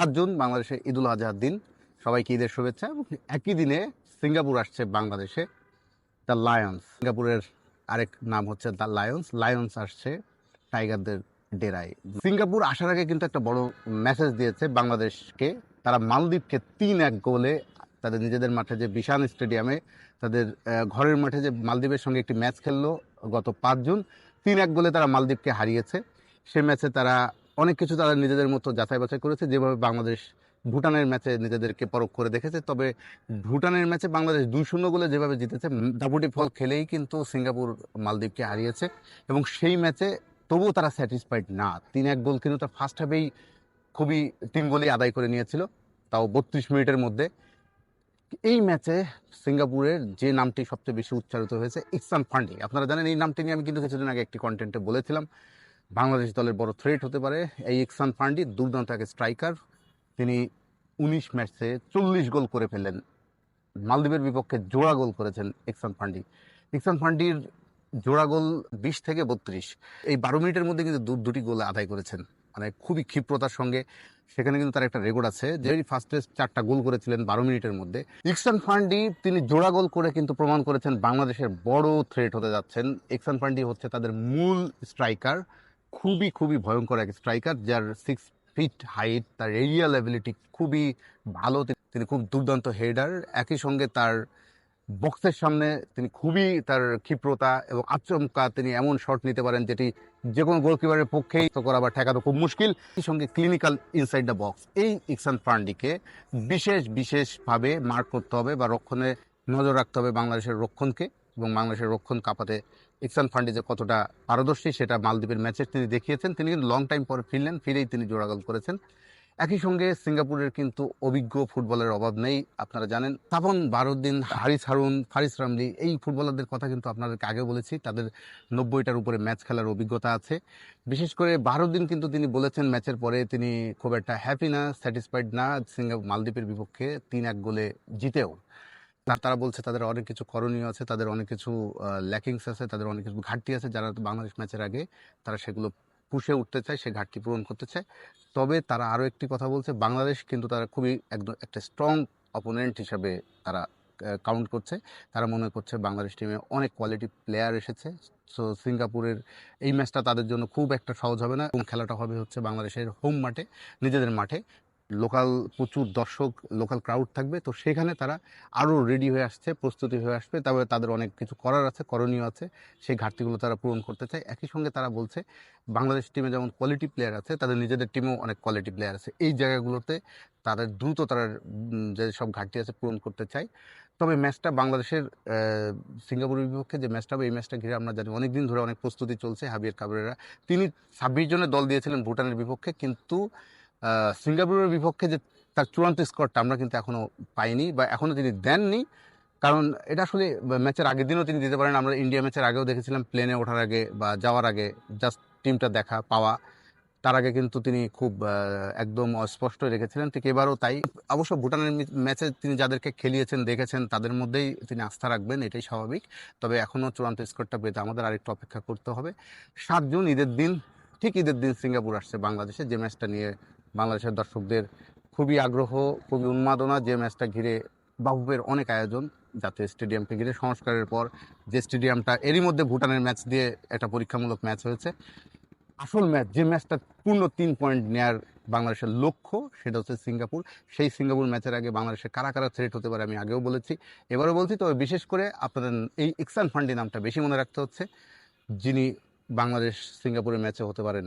সাত জুন, বাংলাদেশে ঈদুল আজহার দিন। সবাইকে ঈদের শুভেচ্ছা এবং একই দিনে সিঙ্গাপুর আসছে বাংলাদেশে, দ্য লায়ন্স। সিঙ্গাপুরের আরেক নাম হচ্ছে দ্য লায়ন্স। লায়ন্স আসছে টাইগারদের ডেরায়। সিঙ্গাপুর আসার আগে কিন্তু একটা বড় মেসেজ দিয়েছে বাংলাদেশকে। তারা মালদ্বীপকে তিন এক গোলে তাদের নিজেদের মাঠে যে বিশান স্টেডিয়ামে তাদের ঘরের মাঠে যে মালদ্বীপের সঙ্গে একটি ম্যাচ খেললো গত পাঁচ জুন, তিন এক গোলে তারা মালদ্বীপকে হারিয়েছে। সে ম্যাচে তারা অনেক কিছু তারা নিজেদের মতো যাচাই বাছাই করেছে। যেভাবে বাংলাদেশ ভুটানের ম্যাচে নিজেদেরকে পরখ করে দেখেছে, তবে ভুটানের ম্যাচে বাংলাদেশ দুই শূন্য গোলে যেভাবে জিতেছে দাপুটি ফল খেলেই কিন্তু সিঙ্গাপুর মালদ্বীপকে হারিয়েছে এবং সেই ম্যাচে তবুও তারা স্যাটিসফাইড না। তিন এক গোল কিন্তু তার ফার্স্ট হাফেই খুবই তিন গোলই আদায় করে নিয়েছিল, তাও বত্রিশ মিনিটের মধ্যে। এই ম্যাচে সিঙ্গাপুরের যে নামটি সবচেয়ে বেশি উচ্চারিত হয়েছে ইকসান ফান্ডি আপনারা জানেন এই নামটি নিয়ে আমি কিন্তু কিছুদিন আগে একটি কন্টেন্টে বলেছিলাম। বাংলাদেশ দলের বড় থ্রেট হতে পারে। এই ইকসান ফান্ডি দুর্দান্ত এক স্ট্রাইকার তিনি উনিশ ম্যাচে চল্লিশ গোল করে ফেললেন। মালদ্বীপের বিপক্ষে জোড়া গোল করেছেন ইকসান ফান্ডি ইকসান ফান্ডির জোড়া গোল বিশ থেকে বত্রিশ। এই বারো মিনিটের মধ্যে কিন্তু দু দুটি গোল আদায় করেছেন। মানে খুবই ক্ষিপ্রতার সঙ্গে। সেখানে কিন্তু তার একটা রেকর্ড আছে। যে ফার্স্টে চারটা গোল করেছিলেন বারো মিনিটের মধ্যে। ইকসান ফান্ডি তিনি জোড়া গোল করে কিন্তু প্রমাণ করেছেন বাংলাদেশের বড় থ্রেট হতে যাচ্ছেন। ইকসান ফান্ডি হচ্ছে তাদের মূল স্ট্রাইকার খুবই খুবই ভয়ঙ্কর এক স্ট্রাইকার যার সিক্স ফিট হাইট তার এরিয়াল অ্যাবিলিটি খুবই ভালো তিনি খুব দুর্দান্ত হেডার একই সঙ্গে তার বক্সের সামনে তিনি খুবই তার ক্ষিপ্রতা এবং আচমকা তিনি এমন শট নিতে পারেন যেটি যে কোনো গোলকিপারের পক্ষেই করা বা ঠেকানো খুব মুশকিল। এই সঙ্গে ক্লিনিক্যাল ইনসাইড দ্য বক্স এই ইকসান ফান্ডিকে বিশেষ, বিশেষভাবে মার্ক করতে হবে বা রক্ষণে নজর রাখতে হবে বাংলাদেশের রক্ষণকে এবং বাংলাদেশের রক্ষণ কাঁপাতে ইকসান ফান্ডি যে কতটা পারদর্শী সেটা মালদ্বীপের ম্যাচে তিনি দেখিয়েছেন। তিনি কিন্তু লং টাইম পরে ফিরলেন, ফিরেই তিনি জোড়াগোল করেছেন। একই সঙ্গে সিঙ্গাপুরের কিন্তু অভিজ্ঞ ফুটবলের অভাব নেই, আপনারা জানেন। তাপন বারুদ্দিন, হারিস হারুন, ফারিস রামলি, এই ফুটবলারদের কথা কিন্তু আপনাদেরকে আগে বলেছি। তাদের নব্বইটার উপরে ম্যাচ খেলার অভিজ্ঞতা আছে। বিশেষ করে বারুদ্দিন কিন্তু তিনি বলেছেন ম্যাচের পরে তিনি খুব একটা হ্যাপি না স্যাটিসফাইড না। সিঙ্গাপুর মালদ্বীপের বিপক্ষে তিন এক গোলে জিতেও। তার বলছে তাদের অনেক কিছু করণীয় আছে, তাদের অনেক কিছু ল্যাকিংস আছে, তাদের অনেক কিছু ঘাটতি আছে যারা বাংলাদেশ ম্যাচের আগে তারা সেগুলো পুষে উঠতে চায়, সে ঘাটতি পূরণ করতে চায়। তবে তারা আরও একটি কথা বলছে, বাংলাদেশ কিন্তু তারা খুবই একদম একটা স্ট্রং অপোনেন্ট হিসাবে তারা কাউন্ট করছে। তারা মনে করছে বাংলাদেশ টিমে অনেক কোয়ালিটি প্লেয়ার এসেছে। সো সিঙ্গাপুরের এই ম্যাচটা তাদের জন্য খুব একটা সহজ হবে না এবং খেলাটা হবে হচ্ছে বাংলাদেশের হোম মাঠে, নিজেদের মাঠে। লোকাল প্রচুর দর্শক লোকাল ক্রাউড থাকবে, তো সেখানে তারা আরও রেডি হয়ে আসছে, প্রস্তুতি হয়ে আসবে। তবে তাদের অনেক কিছু করার আছে, করণীয় আছে। সেই ঘাটতিগুলো তারা পূরণ করতে চায়। একই সঙ্গে তারা বলছে, বাংলাদেশ টিমে যেমন কোয়ালিটি প্লেয়ার আছে, তাদের নিজেদের টিমেও অনেক কোয়ালিটি প্লেয়ার আছে। এই জায়গাগুলোতে তাদের দ্রুত তারা যে সব ঘাটতি আছে পূরণ করতে চায়। তবে ম্যাচটা বাংলাদেশের সিঙ্গাপুরের বিপক্ষে যে ম্যাচটা হবে, এই ম্যাচটা ঘিরে আমরা জানি অনেক দিন ধরে অনেক প্রস্তুতি চলছে হাবিয়ার কাবরেরা। তিনি ছাব্বিশ জনের দল দিয়েছিলেন ভুটানের বিপক্ষে, কিন্তু সিঙ্গাপুরের বিপক্ষে যে তার চূড়ান্ত স্কোরটা আমরা কিন্তু এখনও পাইনি বা এখনও তিনি দেননি। কারণ এটা আসলে ম্যাচের আগের দিনও তিনি দিতে পারেন। আমরা ইন্ডিয়া ম্যাচের আগেও দেখেছিলাম প্লেনে ওঠার আগে বা যাওয়ার আগে জাস্ট টিমটা দেখা, পাওয়া। তার আগে কিন্তু তিনি খুব একদম অস্পষ্ট রেখেছিলেন। ঠিক এবারও তাই। অবশ্য ভুটানের ম্যাচে তিনি যাদেরকে খেলিয়েছেন, দেখেছেন, তাদের মধ্যেই তিনি আস্থা রাখবেন, এটাই স্বাভাবিক। তবে এখনও চূড়ান্ত স্কোরটা পেতে আমাদের আরেকটু অপেক্ষা করতে হবে। সাত জুন, ঈদের দিন, ঠিক ঈদের দিন সিঙ্গাপুর আসছে বাংলাদেশে। যে ম্যাচটা নিয়ে বাংলাদেশের দর্শকদের খুবই আগ্রহ, খুবই উন্মাদনা যে ম্যাচটা ঘিরে বাহুবের অনেক আয়োজন, জাতীয় স্টেডিয়ামকে ঘিরে সংস্কারের পর যে স্টেডিয়ামটা এরই মধ্যে ভুটানের ম্যাচ দিয়ে একটা পরীক্ষামূলক ম্যাচ হয়েছে। আসল ম্যাচ, যে ম্যাচটা পূর্ণ তিন পয়েন্ট নেয়ার বাংলাদেশের লক্ষ্য, সেটা হচ্ছে সিঙ্গাপুর। সেই সিঙ্গাপুর ম্যাচের আগে বাংলাদেশের কারা কারা থ্রেট হতে পারে আমি আগেও বলেছি। এবারও বলছি, তবে বিশেষ করে আপনাদের এই ইকসান ফান্ডি নামটা বেশি মনে রাখতে হচ্ছে, যিনি বাংলাদেশ সিঙ্গাপুরের ম্যাচে হতে পারেন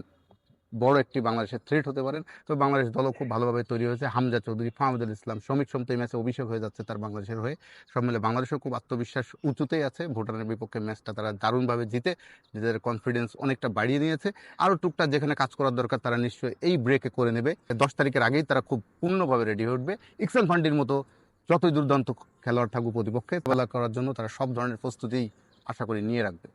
বড় একটি বাংলাদেশের থ্রেট হতে পারেন। তো বাংলাদেশ দলও খুব ভালোভাবে তৈরি হয়েছে। হামজা চৌধুরী, ফাহমুদুল ইসলাম, শ্রমিক সমত ম্যাচে অভিষেক হয়ে যাচ্ছে তার বাংলাদেশের হয়ে। সব মিলে বাংলাদেশের খুব আত্মবিশ্বাস উঁচুতেই আছে। ভুটানের বিপক্ষে ম্যাচটা তারা দারুণভাবে জিতে, নিজেদের কনফিডেন্স অনেকটা বাড়িয়ে নিয়েছে। আরও টুকটাক যেখানে কাজ করার দরকার তারা নিশ্চয়ই এই ব্রেকে করে নেবে। দশ তারিখের আগেই তারা খুব পূর্ণভাবে রেডি হয়ে উঠবে। ইকসান ফান্ডির মতো যতই দুর্দান্ত খেলোয়াড় থাকুক প্রতিপক্ষে তোলা করার জন্য তারা সব ধরনের প্রস্তুতিই আশা করি নিয়ে রাখবে।